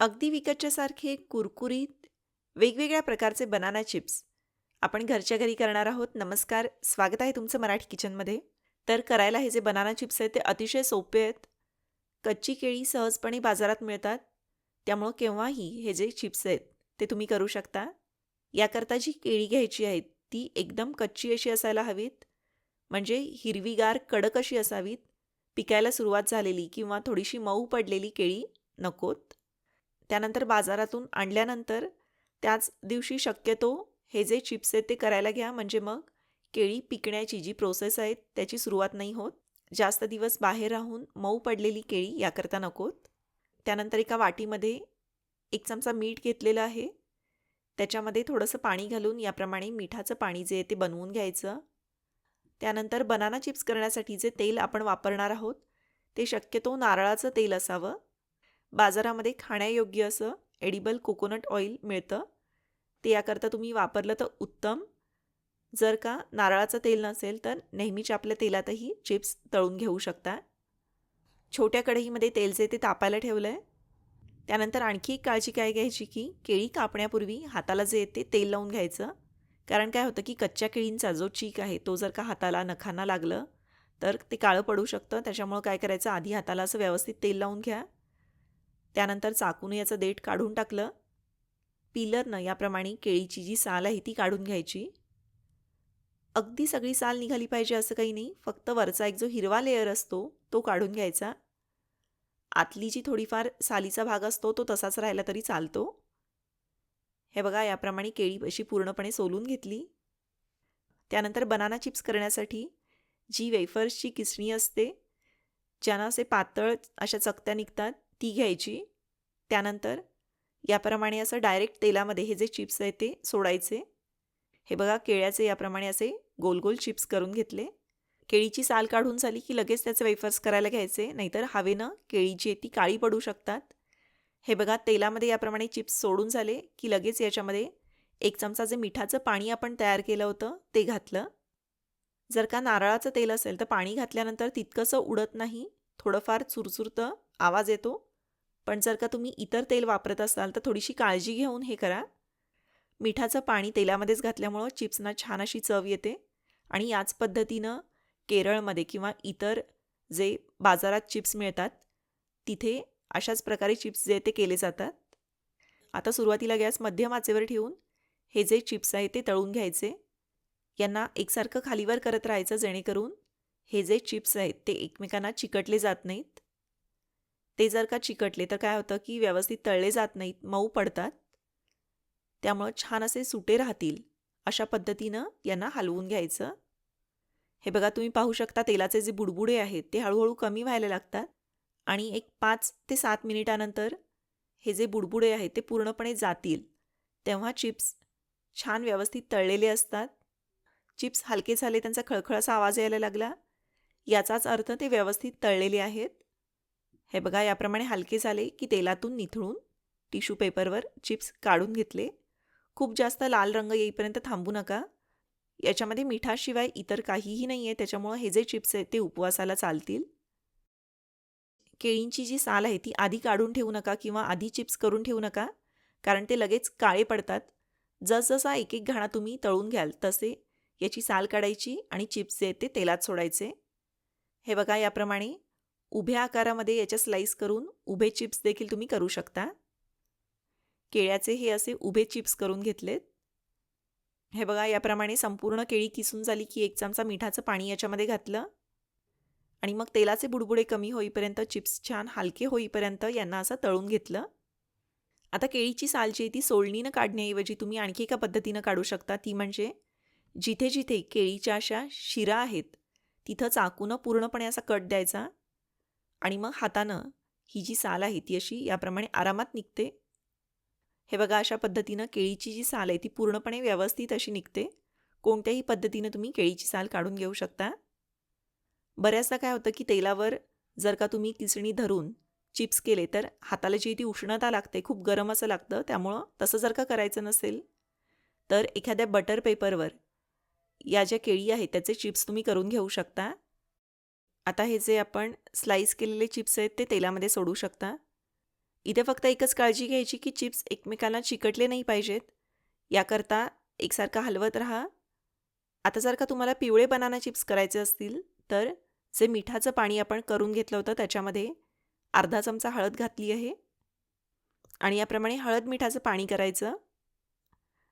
अगदी विकतच्यासारखे कुरकुरीत वेगवेगळ्या प्रकारचे बनाना चिप्स आपण घरच्या घरी करणार आहोत. नमस्कार स्वागत आहे तुमचं मराठी किचनमध्ये. तर करायला हे जे बनाना चिप्स आहेत ते अतिशय सोपे आहेत. कच्ची केळी सहजपणे बाजारात मिळतात. त्यामुळं केव्हाही हे जे चिप्स आहेत ते तुम्ही करू शकता. याकरता जी केळी घ्यायची आहेत ती एकदम कच्ची अशी असायला हवीत. म्हणजे हिरवीगार कडक अशी असावीत. पिकायला सुरुवात झालेली किंवा थोडीशी मऊ पडलेली केळी नकोत. त्यानंतर बाजारातून आणल्यानंतर त्याच दिवशी शक्यतो हे जे चिप्स आहेत ते करायला घ्या. म्हणजे मग केळी पिकण्याची जी प्रोसेस आहे त्याची सुरुवात नाही होत. जास्त दिवस बाहेर राहून मऊ पडलेली केळी याकरता नकोत. त्यानंतर एका वाटीमध्ये एक चमचा मीठ घेतलेलं आहे. त्याच्यामध्ये थोडंसं पाणी घालून याप्रमाणे मिठाचं पाणी जे आहे ते बनवून घ्यायचं. त्यानंतर बनाना चिप्स करण्यासाठी जे तेल आपण वापरणार आहोत ते शक्यतो नारळाचं तेल असावं. बाजारामध्ये खाण्यायोग्य असं एडिबल कोकोनट ऑइल मिळतं. ते याकरता तुम्ही वापरलं तर उत्तम. जर का नारळाचं तेल नसेल तर नेहमीच्या आपल्या तेलातही चिप्स तळून घेऊ शकता. छोट्या कढईमध्ये तेल जे ते तापायला ठेवलं आहे त्यानंतर आणखी एक काळजी काय घ्यायची की केळी कापण्यापूर्वी हाताला जे येते तेल लावून घ्यायचं. कारण काय होतं की कच्च्या केळींचा जो चीक आहे तो जर का हाताला नखांना लागलं तर ते काळं पडू शकतं. त्याच्यामुळं काय करायचं? आधी हाताला असं व्यवस्थित तेल लावून घ्या. त्यानंतर चाकून याचं देठ काढून टाकलं. पिलरनं याप्रमाणे केळीची जी साल आहे ती काढून घ्यायची. अगदी सगळी साल निघाली पाहिजे असं काही नाही फक्त वरचा एक जो हिरवा लेअर असतो तो काढून घ्यायचा. आतली जी थोडीफार सालीचा भाग असतो तो तसाच राहिला तरी चालतो. हे बघा याप्रमाणे केळी अशी पूर्णपणे सोलून घेतली. त्यानंतर बनाना चिप्स करण्यासाठी जी वेफर्सची किसणी असते ज्यांना असे पातळ अशा चकत्या निघतात ती घ्यायची. त्यानंतर याप्रमाणे असं डायरेक्ट तेलामध्ये हे जे चिप्स आहेत ते सोडायचे. हे बघा केळ्याचे याप्रमाणे असे गोल गोल चिप्स करून घेतले. केळीची साल काढून झाली की लगेच त्याचे वेफर्स करायला घ्यायचे. नाहीतर हवेनं केळी जी आहे ती काळी पडू शकतात. हे बघा तेलामध्ये याप्रमाणे चिप्स सोडून झाले की लगेच याच्यामध्ये एक चमचा जे मिठाचं पाणी आपण तयार केलं होतं ते घातलं. जर का नारळाचं तेल असेल तर पाणी घातल्यानंतर तितकंसं उडत नाही. थोडंफार चुरचुरतं आवाज येतो. पण जर का तुम्ही इतर तेल वापरत असाल तर थोडीशी काळजी घेऊन हे करा. मिठाचं पाणी तेलामध्येच घातल्यामुळं चिप्सना छान अशी चव येते आणि याच पद्धतीनं केरळमध्ये किंवा इतर जे बाजारात चिप्स मिळतात तिथे अशाच प्रकारे चिप्स जे ते केले जातात. आता सुरुवातीला गॅस मध्यम आचेवर ठेवून हे जे चिप्स आहे ते तळून घ्यायचे. यांना एकसारखं खालीवर करत राहायचं जेणेकरून हे जे चिप्स आहेत ते एकमेकांना चिकटले जात नाहीत. ते जर का चिकटले तर काय होतं की व्यवस्थित तळले जात नाहीत मऊ पडतात. त्यामुळं छान असे सुटे राहतील अशा पद्धतीनं यांना हलवून घ्यायचं. हे बघा तुम्ही पाहू शकता तेलाचे जे बुडबुडे आहेत ते हळूहळू कमी व्हायला लागतात. आणि एक पाच ते सात मिनिटानंतर हे जे बुडबुडे आहेत ते पूर्णपणे जातील. तेव्हा चिप्स छान व्यवस्थित तळलेले असतात. चिप्स हलके झाले त्यांचा खळखळासा आवाज यायला लागला. याचाच अर्थ ते व्यवस्थित तळलेले आहेत. हे बघा याप्रमाणे हलके झाले की तेलातून निथळून टिश्यू पेपरवर चिप्स काढून घेतले. खूप जास्त लाल रंग येईपर्यंत थांबू नका. याच्यामध्ये मिठाशिवाय इतर काहीही नाही आहे त्याच्यामुळं हे जे चिप्स आहेत ते उपवासाला चालतील. केळींची जी साल आहे ती आधी काढून ठेवू नका किंवा आधी चिप्स करून ठेवू नका कारण ते लगेच काळे पडतात. जसजसा एक एक घाणा तुम्ही तळून घ्याल तसे याची साल काढायची आणि चिप्स जे आहेत ते तेलात सोडायचे. हे बघा याप्रमाणे उभ्या आकारामध्ये याच्या स्लाईस करून उभे चिप्स देखील तुम्ही करू शकता. केळ्याचे हे असे उभे चिप्स करून घेतलेत. हे बघा याप्रमाणे संपूर्ण केळी किसून झाली की एक चमचा मिठाचं पाणी याच्यामध्ये घातलं. आणि मग तेलाचे बुडबुडे कमी होईपर्यंत चिप्स छान हलके होईपर्यंत यांना असं तळून घेतलं. आता केळीची साल जी आहे ती सोलणीनं काढण्याऐवजी तुम्ही आणखी एका पद्धतीनं काढू शकता. ती म्हणजे जिथे जिथे केळीच्या अशा शिरा आहेत तिथं चाकूनं पूर्णपणे असा कट द्यायचा. आणि मग हातानं ही जी साल आहे ती अशी याप्रमाणे आरामात निघते. हे बघा अशा पद्धतीनं केळीची जी साल आहे ती पूर्णपणे व्यवस्थित अशी निघते. कोणत्याही पद्धतीनं तुम्ही केळीची साल काढून घेऊ शकता. बऱ्याचदा काय होतं की तेलावर जर का तुम्ही किसणी धरून चिप्स केले तर हाताला जी ती उष्णता लागते खूप गरम असं लागतं त्यामुळं तसं जर का करायचं नसेल तर एखाद्या बटर पेपरवर या ज्या केळी आहेत त्याचे चिप्स तुम्ही करून घेऊ शकता. आता हे जे आपण स्लाईस केलेले चिप्स आहेत ते तेलामध्ये सोडू शकता. इथे फक्त एकच काळजी घ्यायची की चिप्स एकमेकांना चिकटले नाही पाहिजेत. याकरता एकसारखा हलवत राहा. आता जर का तुम्हाला पिवळे बनाना चिप्स करायचे असतील तर जे मिठाचं पाणी आपण करून घेतलं होतं त्याच्यामध्ये अर्धा चमचा हळद घातली आहे. आणि याप्रमाणे हळद मिठाचं पाणी करायचं.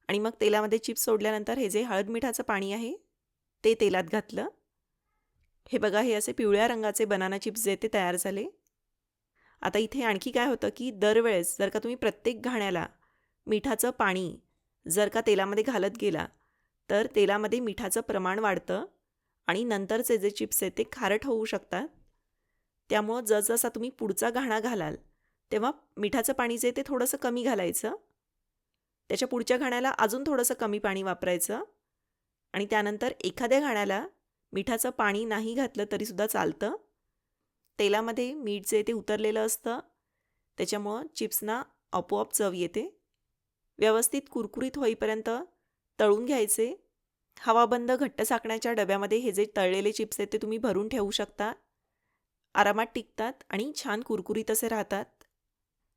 आणि मग तेलामध्ये चिप्स सोडल्यानंतर हे जे हळद मिठाचं पाणी आहे ते तेलात घातलं. हे बघा हे असे पिवळ्या रंगाचे बनाना चिप्स जे ते तयार झाले. आता इथे आणखी काय होतं की दरवेळेस जर का तुम्ही प्रत्येक घाण्याला मिठाचं पाणी जर का तेलामध्ये घालत गेला तर तेलामध्ये मिठाचं प्रमाण वाढतं आणि नंतरचे जे चिप्स आहेत ते खारट होऊ शकतात. त्यामुळं जसजसा तुम्ही पुढचा घाणा घालाल तेव्हा मिठाचं पाणी जे ते थोडंसं कमी घालायचं. त्याच्या पुढच्या घाण्याला अजून थोडंसं कमी पाणी वापरायचं आणि त्यानंतर एखाद्या घाण्याला मिठाचं पाणी नाही घातलं तरीसुद्धा चालतं. तेलामध्ये मीठ जे ते उतरलेलं असतं. त्याच्यामुळं चिप्सना आपोआप चव येते. व्यवस्थित कुरकुरीत होईपर्यंत तळून घ्यायचे. हवाबंद घट्ट साकण्याच्या डब्यामध्ये हे जे तळलेले चिप्स आहेत ते तुम्ही भरून ठेवू शकता. आरामात टिकतात आणि छान कुरकुरीत असे राहतात.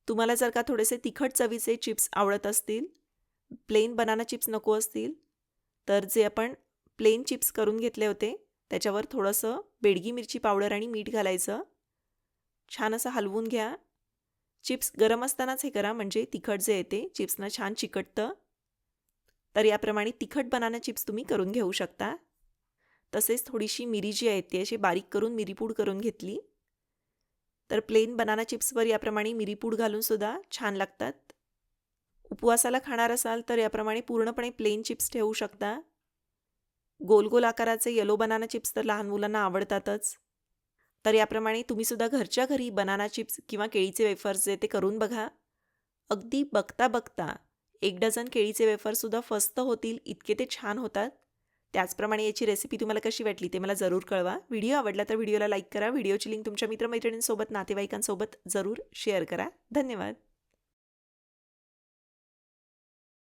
तुम्हाला जर का थोडेसे तिखट चवीचे चिप्स आवडत असतील प्लेन बनाना चिप्स नको असतील तर जे आपण प्लेन चिप्स करून घेतले होते. त्याच्यावर थोडंसं बेडगी मिरची पावडर आणि मीठ घालायचं. छान असं हलवून घ्या. चिप्स गरम असतानाच हे करा म्हणजे तिखट जे येते चिप्सना छान चिकटतं. तर याप्रमाणे तिखट बनाना चिप्स तुम्ही करून घेऊ शकता. तसेच थोडीशी मिरी जी आहे ती अशी बारीक करून मिरीपूड करून घेतली. तर प्लेन बनाना चिप्सवर याप्रमाणे मिरीपूड घालूनसुद्धा छान लागतात. उपवासाला खाणार असाल तर याप्रमाणे पूर्णपणे प्लेन चिप्स ठेवू शकता. गोल गोल आकाराचे येलो बनाना चिप्स तर लहान मुलांना आवडतातच. तर याप्रमाणे तुम्हीसुद्धा घरच्या घरी बनाना चिप्स किंवा केळीचे वेफर्स जे ते करून बघा. अगदी बघता बघता एक डझन केळीचे वेफरसुद्धा फस्त होतील इतके ते छान होतात. त्याचप्रमाणे याची रेसिपी तुम्हाला कशी वाटली ते मला जरूर कळवा. व्हिडिओ आवडला तर व्हिडिओला लाईक करा. व्हिडिओची लिंक तुमच्या मित्रमैत्रिणींसोबत नातेवाईकांसोबत जरूर शेअर करा. धन्यवाद.